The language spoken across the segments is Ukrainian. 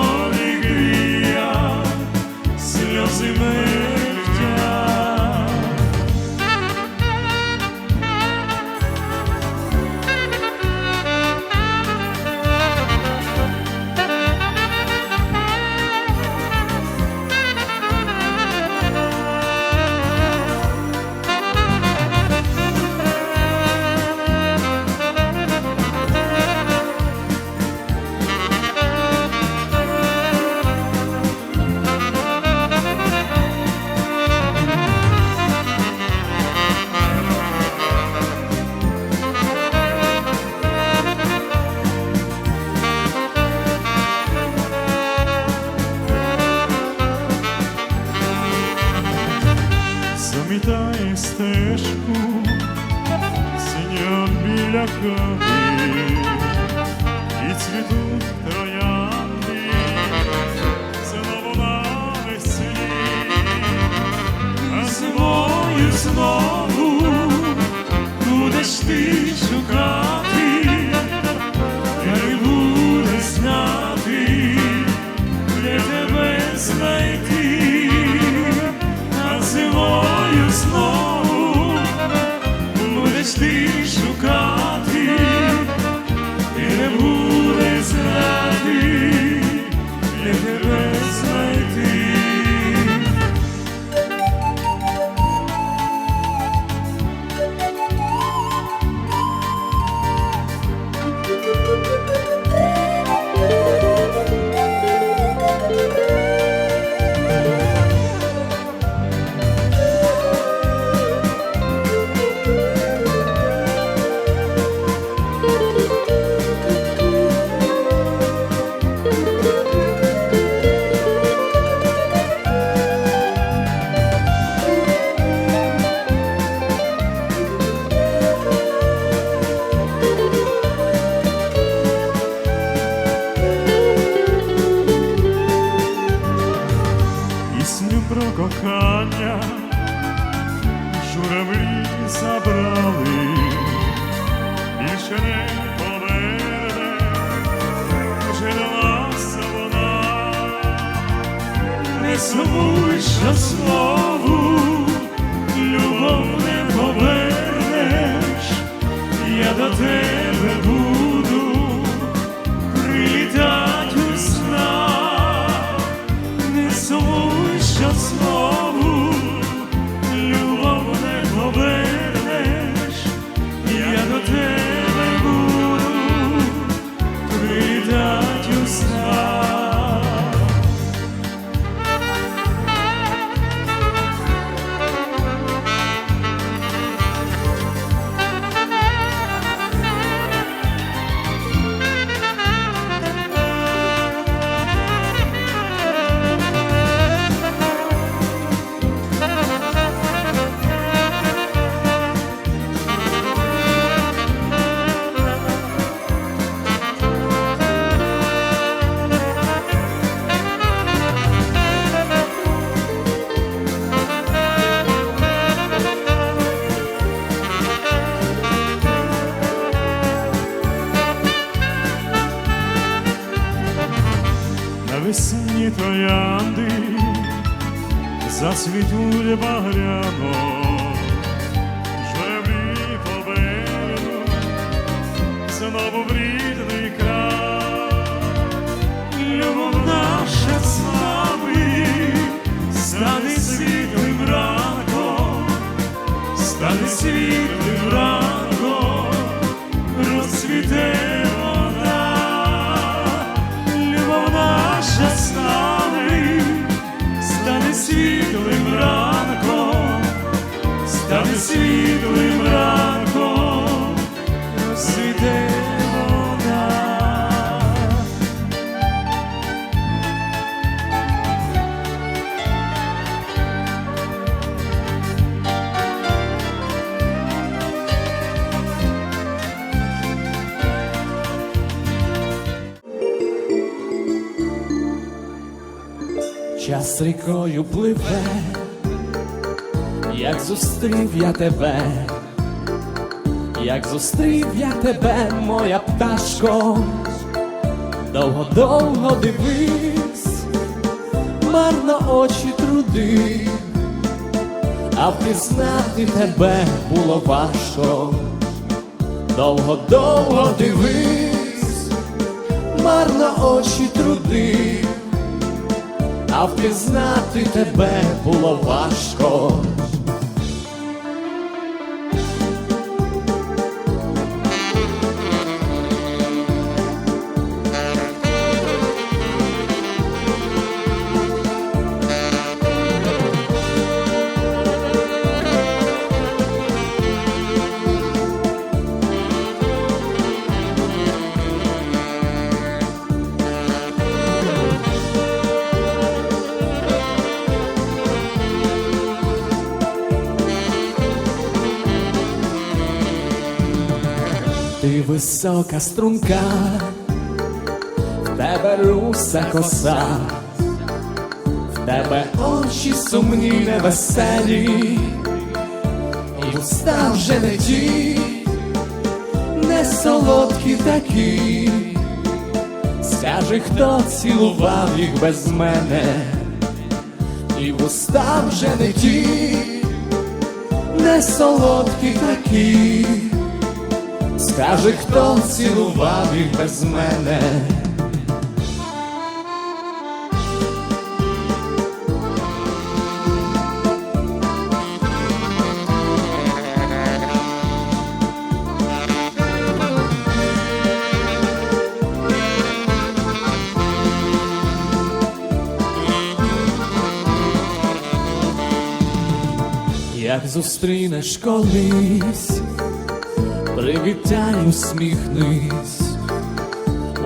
Oh. стежку, синьо біля кави і цвітуть троянди, знову на веселі, а зимою знову будеш ти шукати. Сумуй, що знову любов не повернеш, я до тебе буду як зустрів я тебе, як зустрів я тебе, моя пташко, довго-довго дивись, марно очі труди, а впізнати тебе було важко, довго-довго дивись, марно очі труди а впізнати тебе було важко. Висока струнка, в тебе руса коса, в тебе очі сумні невеселі, і вуста вже не ті, не солодкі такі. Скажи, хто цілував їх без мене, і вуста вже не ті, не солодкі такі. Скажи, хто цілував їх без мене. Як зустрінеш колись, привітай, усміхнись,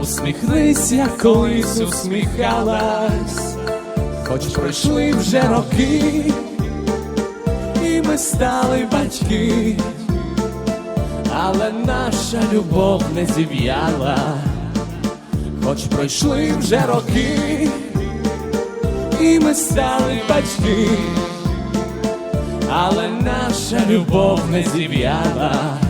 усміхнись, як колись усміхалась, хоч пройшли вже роки, і ми стали батьки, але наша любов не зів'яла, хоч пройшли вже роки, і ми стали батьки. Але наша любов не зів'яла.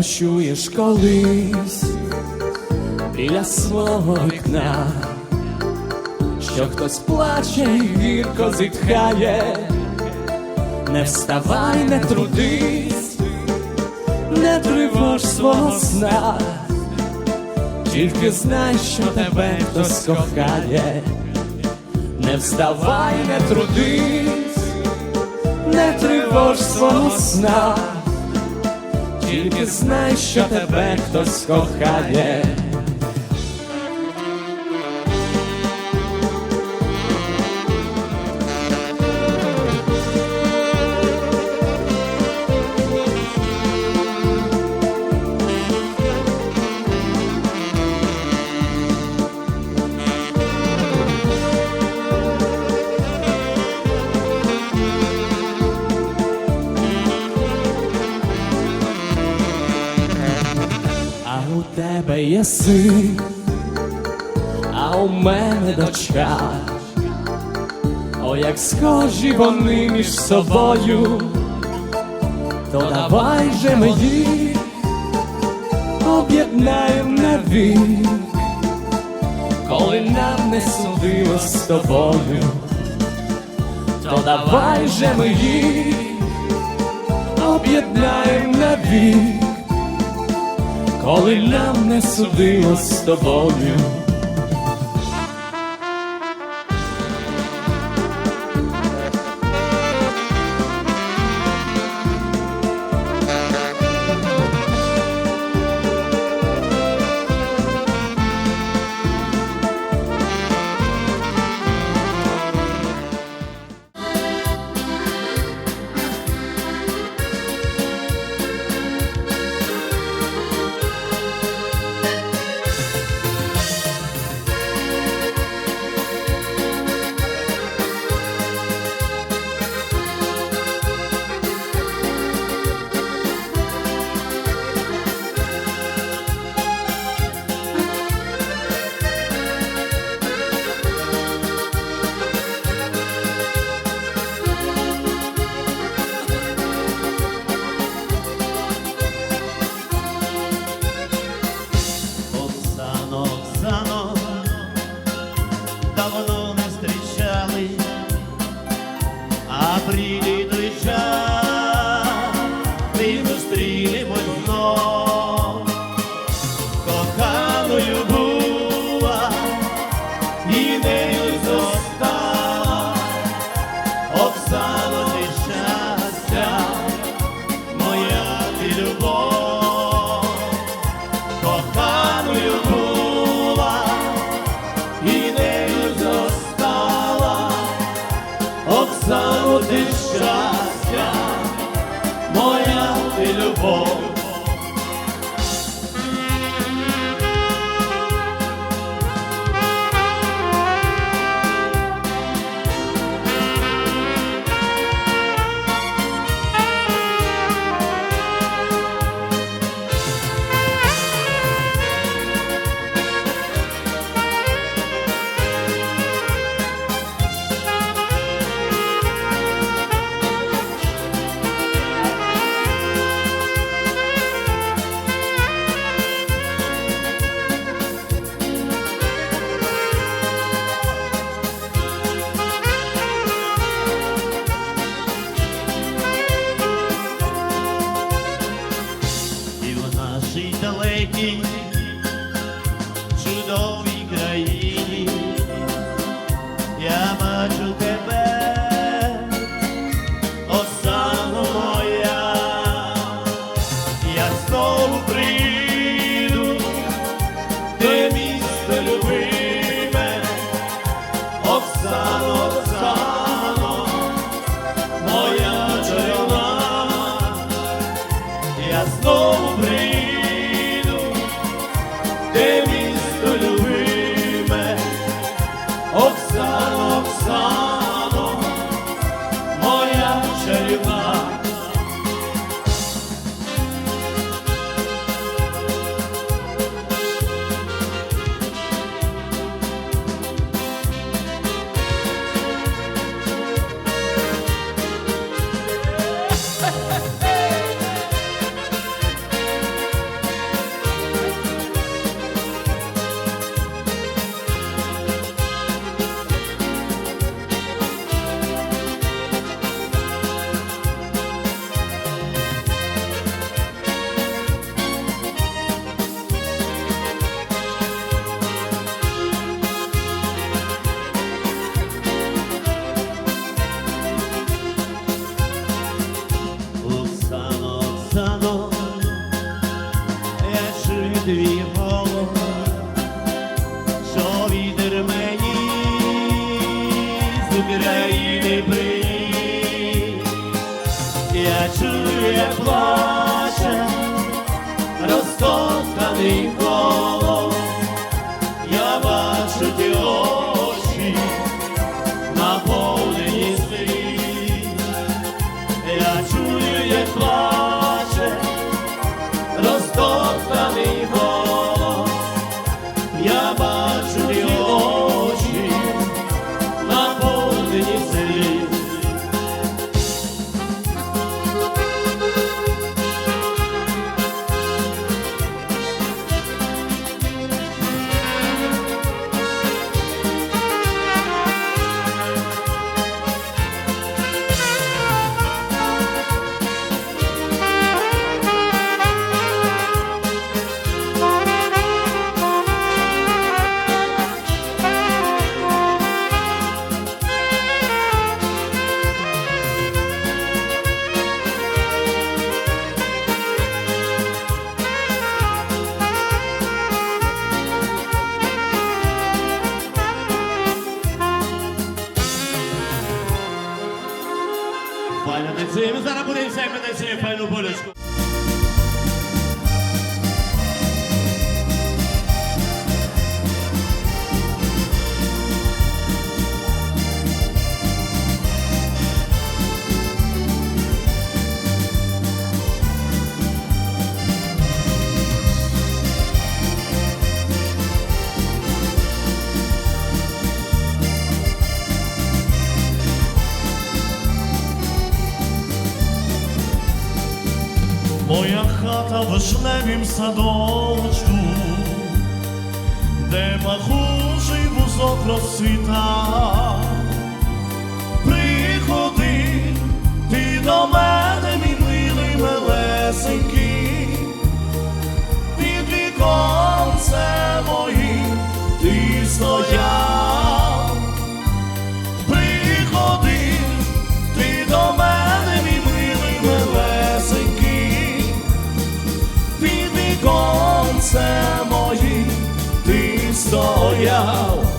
Почуєш колись біля свого вікна, що хтось плаче і гірко зітхає, не вставай, не трудись, не тривож свого сна, тільки знай, що тебе хтось кохає, не вставай, не трудись, не тривож свого сна тільки знай, що тебе хтось кохає. Тебе є син, а у мене дочка. О, як схожі вони між собою, то давай же ми їх об'єднаємо навік, коли нам не судилось з тобою, то давай же ми їх об'єднаємо навік коли нам не судилось з тобою. Я чую, як плаче розтоптаний. моя хата в вишневім садочку, де пахужий вузок розцвітав. Приходи ти до мене, мій милий милесенький, під віконце моїм ти стояв. Приходи ти до мене. royal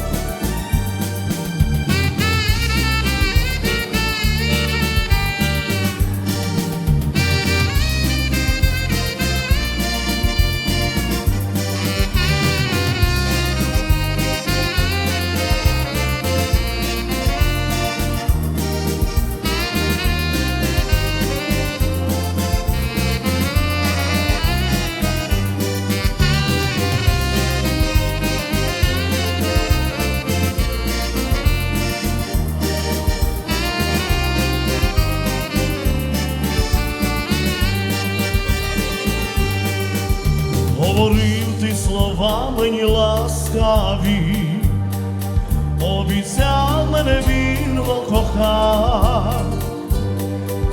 кохав,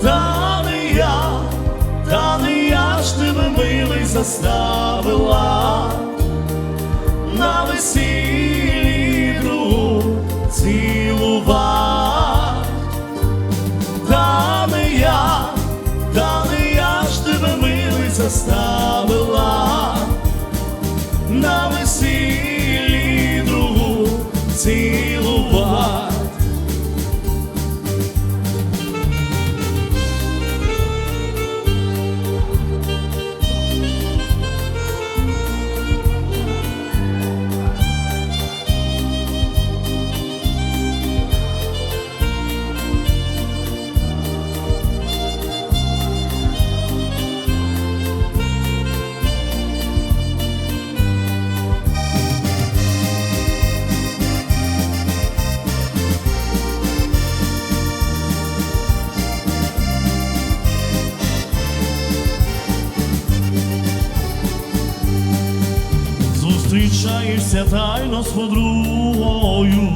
та не я, та не я ж тебе милий заставила на весілля. Зустрінемося тайно з подругою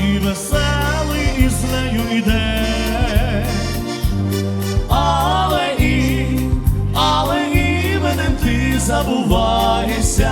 і веселий із нею іде, але і, але і мене ти забуваєшся.